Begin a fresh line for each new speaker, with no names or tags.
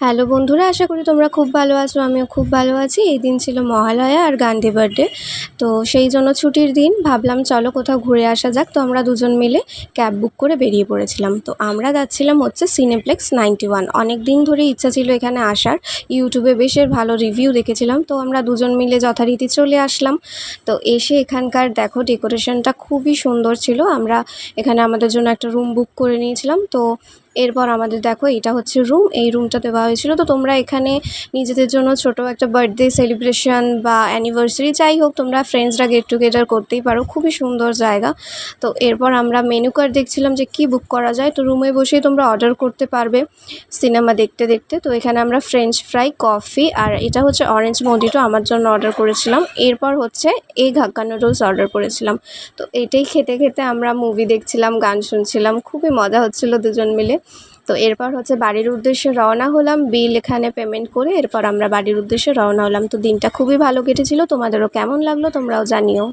Hello বন্ধুরা, আশা করি তোমরা খুব ভালো আছো, আমিও খুব ভালো আছি। এই দিন ছিল মহালয়া আর গান্ধী বার্থডে তো সেই জন্য ছুটির দিন, ভাবলাম চলো কোথাও ঘুরে আসা যাক। তো আমরা দুজন মিলে ক্যাব বুক করে বেরিয়ে পড়েছিলাম। তো আমরা যাচ্ছিলাম হচ্ছে সিনেপ্লেক্স নাইনটি ওয়ান অনেক দিন ধরে ইচ্ছা ছিল এখানে আসার। ইউটিউবে বেশের ভালো রিভিউ দেখেছিলাম। তো আমরা দুজন মিলে যথারীতি চলে আসলাম। তো এসে এখানকার দেখো ডেকোরেশনটা খুবই সুন্দর ছিল। আমরা এখানে আমাদের জন্য একটা রুম বুক করে নিয়েছিলাম। তো এরপর আমাদের দেখো এটা হচ্ছে রুম এই রুমটা দেওয়া হয়েছিল। তো তোমরা এখানে নিজেদের জন্য ছোট একটা বার্থডে সেলিব্রেশন বা অ্যানিভার্সারি যাই হোক, তোমরা ফ্রেন্ডসরা গেট টুগেদার করতেই পারো। খুবই সুন্দর জায়গা। তো এরপর আমরা মেনু কার্ড দেখছিলাম যে কি বুক করা যায়। তো রুমে বসেই তোমরা অর্ডার করতে পারবে সিনেমা দেখতে দেখতে। তো এখানে আমরা ফ্রেঞ্চ ফ্রাই কফি আর এটা হচ্ছে অরেঞ্জ মডিটো আমার জন্য অর্ডার করেছিলাম। এরপর হচ্ছে এগ হাক্কা নুডলস অর্ডার করেছিলাম। তো এটাই খেতে খেতে আমরা মুভি দেখছিলাম, গান শুনছিলাম। খুবই মজা হচ্ছিল দুজন মিলে। তো এরপর হচ্ছে বাড়ির উদ্দেশ্যে রওনা হলাম, বিল এখানে পেমেন্ট করে এরপর আমরা বাড়ির উদ্দেশ্যে রওনা হলাম। তো দিনটা খুবই ভালো কেটেছিল, তোমাদেরও কেমন লাগল তোমরাও জানিও।